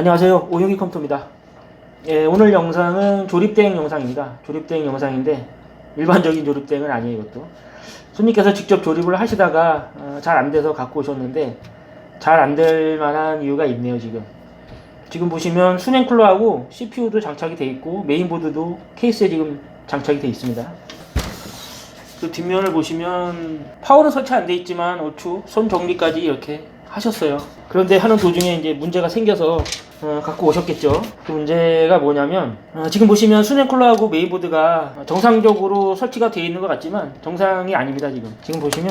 안녕하세요. 오영기 컴퓨터입니다. 예, 오늘 영상은 조립대행 영상입니다. 조립대행 영상인데 일반적인 조립대행은 아니에요 이것도. 손님께서 직접 조립을 하시다가 어, 잘 안돼서 갖고 오셨는데 잘 안 될 만한 이유가 있네요 지금. 지금 보시면 수냉 쿨러하고 CPU도 장착이 돼 있고 메인보드도 케이스에 지금 장착이 돼 있습니다. 그 뒷면을 보시면 파워는 설치 안 돼 있지만 오추 손 정리까지 이렇게 하셨어요. 그런데 하는 도중에 이제 문제가 생겨서 어, 갖고 오셨겠죠. 그 문제가 뭐냐면 어, 지금 보시면 수냉 쿨러하고 메인보드가 정상적으로 설치가 되어 있는 것 같지만 정상이 아닙니다. 지금 지금 보시면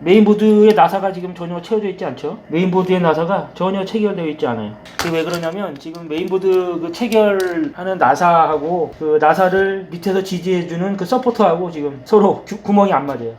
메인보드의 나사가 지금 전혀 채워져 있지 않죠. 메인보드의 나사가 전혀 체결되어 있지 않아요. 그게 왜 그러냐면 지금 메인보드 그 체결하는 나사하고 그 나사를 밑에서 지지해주는 그 서포터하고 지금 서로 규- 구멍이 안 맞아요.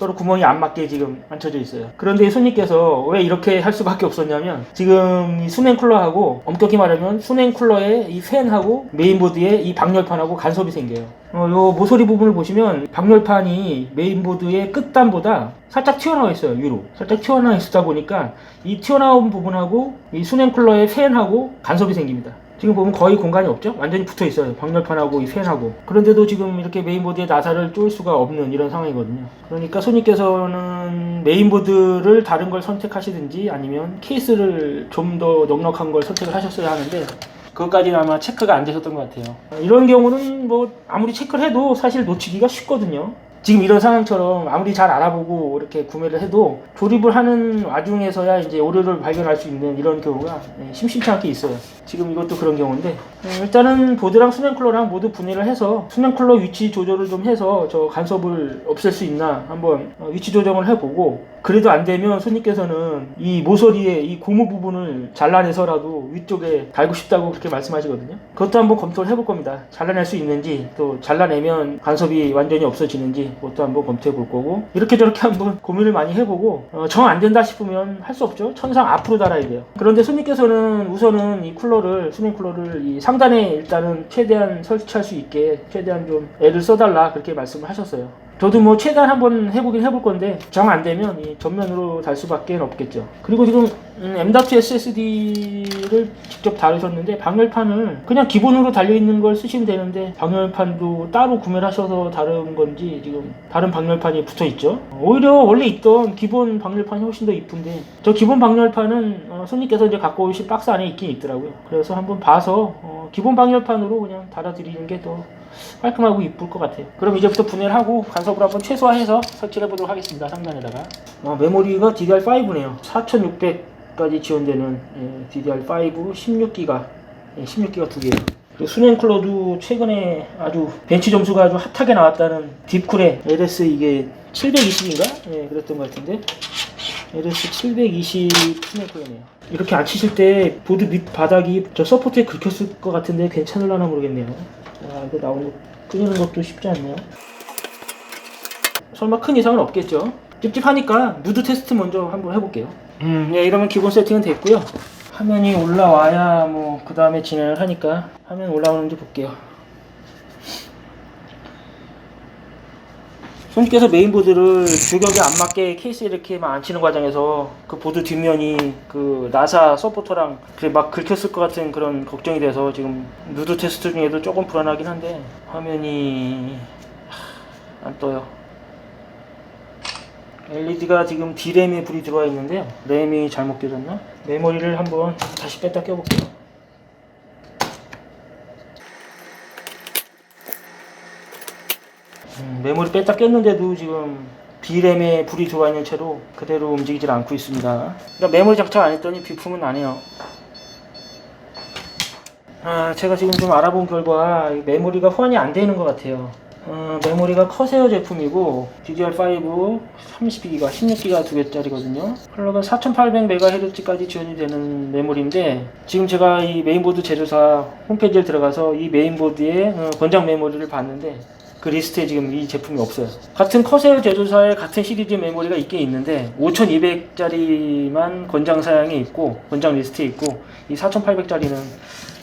서로 구멍이 안 맞게 지금 앉혀져 있어요. 그런데 손님께서 왜 이렇게 할 수밖에 없었냐면 지금 이 수냉 쿨러하고 엄격히 말하면 수냉 쿨러의 이 팬하고 메인보드의 이 방열판하고 간섭이 생겨요. 어, 요 모서리 부분을 보시면 방열판이 메인보드의 끝단보다 살짝 튀어나와 있어요 위로 살짝 튀어나와 있다 보니까 이 튀어나온 부분하고 이 수냉 쿨러의 팬하고 간섭이 생깁니다. 지금 보면 거의 공간이 없죠? 완전히 붙어 있어요. 방열판하고 이 팬하고. 그런데도 지금 이렇게 메인보드에 나사를 쫄 수가 없는 이런 상황이거든요. 그러니까 손님께서는 메인보드를 다른 걸 선택하시든지 아니면 케이스를 좀 더 넉넉한 걸 선택을 하셨어야 하는데 그것까지는 아마 체크가 안 되셨던 것 같아요. 이런 경우는 뭐 아무리 체크를 해도 사실 놓치기가 쉽거든요. 지금 이런 상황처럼 아무리 잘 알아보고 이렇게 구매를 해도 조립을 하는 와중에서야 이제 오류를 발견할 수 있는 이런 경우가 네, 심심치 않게 있어요. 지금 이것도 그런 경우인데 어, 일단은 보드랑 수냉쿨러랑 모두 분해를 해서 수냉쿨러 위치 조절을 좀 해서 저 간섭을 없앨 수 있나 한번 어, 위치 조정을 해보고 그래도 안 되면 손님께서는 이 모서리에 이 고무 부분을 잘라내서라도 위쪽에 달고 싶다고 그렇게 말씀하시거든요. 그것도 한번 검토를 해볼 겁니다. 잘라낼 수 있는지 또 잘라내면 간섭이 완전히 없어지는지 그것도 한번 검토해 볼 거고 이렇게 저렇게 한번 고민을 많이 해보고 어, 정 안 된다 싶으면 할 수 없죠. 천상 앞으로 달아야 돼요. 그런데 손님께서는 우선은 이 쿨러를 수냉 쿨러를 이 상단에 일단은 최대한 설치할 수 있게 최대한 좀 애를 써달라 그렇게 말씀을 하셨어요. 저도 뭐 최대한 한번 해보긴 해볼 건데 정 안 되면 이 전면으로 달 수밖에 없겠죠. 그리고 지금 음, M.2 SSD를 직접 다루셨는데 방열판을 그냥 기본으로 달려 있는 걸 쓰시면 되는데 방열판도 따로 구매를 하셔서 다른 건지 지금 다른 방열판이 붙어 있죠. 오히려 원래 있던 기본 방열판이 훨씬 더 이쁜데 저 기본 방열판은 어, 손님께서 이제 갖고 오신 박스 안에 있긴 있더라고요. 그래서 한번 봐서 어, 기본 방열판으로 그냥 달아드리는 게 더 깔끔하고 이쁠 것 같아요. 그럼 이제부터 분해를 하고 간섭을 한번 최소화해서 설치를 해보도록 하겠습니다. 상단에다가 어, 메모리가 DDR5네요. 4600까지 지원되는 예, DDR5 16기가 예, 16기가 두 개예요. 그리고 수냉 쿨러도 최근에 아주 벤치 점수가 아주 핫하게 나왔다는 딥쿨의 LS 이게 720인가? 예, 그랬던 것 같은데 LS 720 수냉 쿨러네요. 이렇게 안 치실 때 보드 밑 바닥이 저 서포트에 긁혔을 것 같은데 괜찮을라나 모르겠네요. 자, 이거 나오는 거 끊는 것도 쉽지 않네요. 설마 큰 이상은 없겠죠? 찝찝하니까 누드 테스트 먼저 한번 해볼게요. 음, 예, 이러면 기본 세팅은 됐고요. 화면이 올라와야 뭐 그 다음에 진행을 하니까 화면 올라오는지 볼게요. 손님께서 메인보드를 규격에 안 맞게 케이스 이렇게만 안 치는 과정에서 그 보드 뒷면이 그 나사 서포터랑 그래 막 긁혔을 것 같은 그런 걱정이 돼서 지금 누드 테스트 중에도 조금 불안하긴 한데 화면이 하, 안 떠요. LED가 지금 D램에 불이 들어와 있는데요. 램이 잘못 껴졌나? 메모리를 한번 다시 뺐다 껴볼게요. 메모리 뺐다 꼈는데도 지금 D램에 불이 들어와 있는 채로 그대로 움직이질 않고 있습니다. 그러니까 메모리 장착 안 했더니 비품은 나네요. 아, 제가 지금 좀 알아본 결과 이 메모리가 호환이 안 되는 것 같아요. 어, 메모리가 커세어 제품이고 DDR5 32기가 16기가 두 개짜리거든요. 컬러가 4800MHz까지 지원이 되는 메모리인데 지금 제가 이 메인보드 제조사 홈페이지에 들어가서 이 메인보드의 어, 권장 메모리를 봤는데 그 리스트에 지금 이 제품이 없어요. 같은 커세어 제조사의 같은 시리즈 메모리가 있긴 있는데 5200짜리만 권장 사양에 있고 권장 리스트에 있고 이 4800짜리는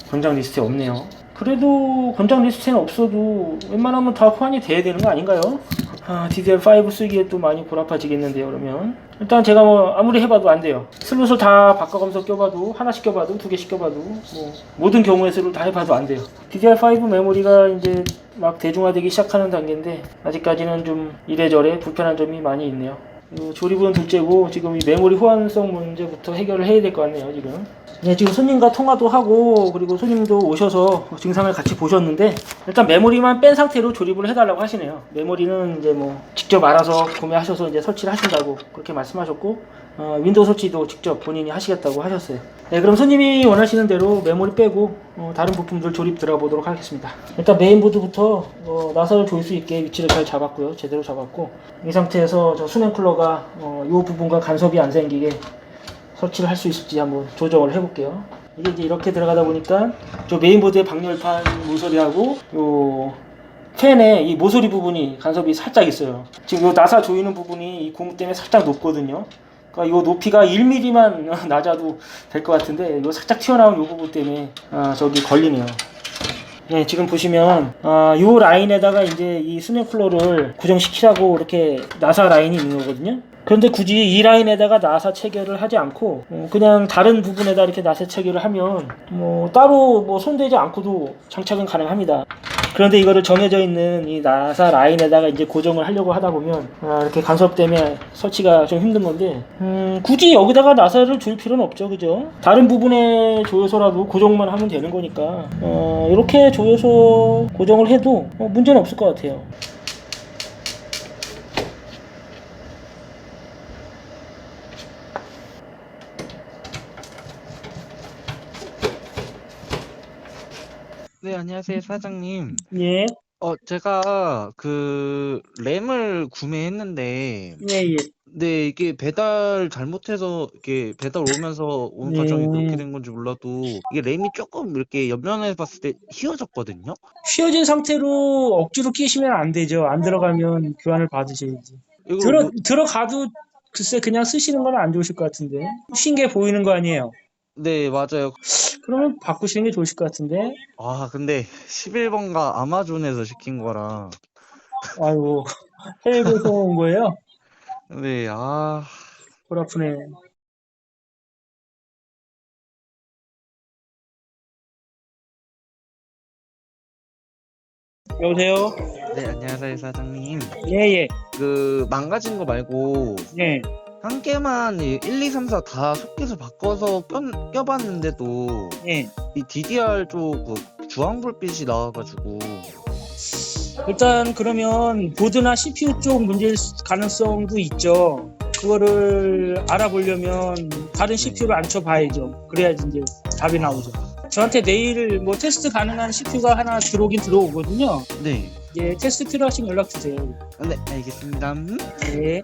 권장 리스트에 없네요. 그래도 권장 리스트에는 없어도 웬만하면 다 호환이 돼야 되는 거 아닌가요? 아, DDR5 쓰기에 또 많이 골아파지겠는데요, 그러면. 일단 제가 뭐 아무리 해봐도 안 돼요. 슬롯을 다 바꿔가면서 껴봐도, 하나씩 껴봐도, 두 개씩 껴봐도, 뭐, 모든 경우의 수를 다 해봐도 안 돼요. DDR5 메모리가 이제 막 대중화되기 시작하는 단계인데, 아직까지는 좀 이래저래 불편한 점이 많이 있네요. 그 조립은 둘째고, 지금 이 메모리 호환성 문제부터 해결을 해야 될 것 같네요, 지금. 네, 지금 손님과 통화도 하고 그리고 손님도 오셔서 증상을 같이 보셨는데 일단 메모리만 뺀 상태로 조립을 해달라고 하시네요. 메모리는 이제 뭐 직접 알아서 구매하셔서 이제 설치를 하신다고 그렇게 말씀하셨고 어, 윈도우 설치도 직접 본인이 하시겠다고 하셨어요. 네, 그럼 손님이 원하시는 대로 메모리 빼고 어, 다른 부품들 조립 들어보도록 하겠습니다. 일단 메인보드부터 어, 나사를 조일 수 있게 위치를 잘 잡았고요, 제대로 잡았고 이 상태에서 저 수냉 쿨러가 어, 이 부분과 간섭이 안 생기게 설치를 할 수 있을지 한번 조정을 해볼게요. 이게 이제 이렇게 들어가다 보니까 저 메인보드의 방열판 모서리하고 요 팬의 이 모서리 부분이 간섭이 살짝 있어요. 지금 요 나사 조이는 부분이 이 고무 때문에 살짝 높거든요. 그러니까 요 높이가 1mm만 낮아도 될 것 같은데 요 살짝 튀어나온 요 부분 때문에 아, 저기 걸리네요. 네, 지금 보시면 아, 요 라인에다가 이제 이 쿨러를 고정시키라고 이렇게 나사 라인이 있는 거거든요. 그런데 굳이 이 라인에다가 나사 체결을 하지 않고 어, 그냥 다른 부분에다 이렇게 나사 체결을 하면 뭐 따로 뭐 손대지 않고도 장착은 가능합니다. 그런데 이거를 정해져 있는 이 나사 라인에다가 이제 고정을 하려고 하다 보면 아, 이렇게 간섭 때문에 설치가 좀 힘든 건데 음, 굳이 여기다가 나사를 줄 필요는 없죠, 그죠? 다른 부분에 조여서라도 고정만 하면 되는 거니까 어, 이렇게 조여서 고정을 해도 어, 문제는 없을 것 같아요. 안녕하세요, 사장님. 예, 어, 제가 그 램을 구매했는데, 예, 예. 네, 이게 배달 잘못해서 이렇게 배달 오면서 온 네. 과정이 그렇게 된 건지 몰라도 이게 램이 조금 이렇게 옆면에 봤을 때 휘어졌거든요. 휘어진 상태로 억지로 끼시면 안 되죠. 안 들어가면 교환을 받으셔야지. 들어 뭐- 들어가도 글쎄 그냥 쓰시는 건 안 좋으실 것 같은데 쉰 게 보이는 거 아니에요? 네, 맞아요. 그러면 바꾸시는 게 좋으실 것 같은데. 아, 근데 11번가 아마존에서 시킨 거라. 아이고 해외에서 온 거예요? 네, 아, 골 아프네. 여보세요? 네, 안녕하세요, 사장님. 예 예 그 망가진 거 말고 예. 한 개만 이 1, 2, 3, 4다 소켓을 바꿔서 껴, 껴봤는데도 예. 이 DDR 쪽그 주황 불빛이 나와가지고 일단 그러면 보드나 CPU 쪽 문제일 가능성도 있죠. 그거를 알아보려면 다른 CPU를 앉혀봐야죠. 그래야지 이제 답이 나오죠. 저한테 내일 뭐 테스트 가능한 CPU가 하나 들어오긴 들어오거든요. 네, 예, 테스트 필요하시면 연락 주세요. 네 알겠습니다. 네.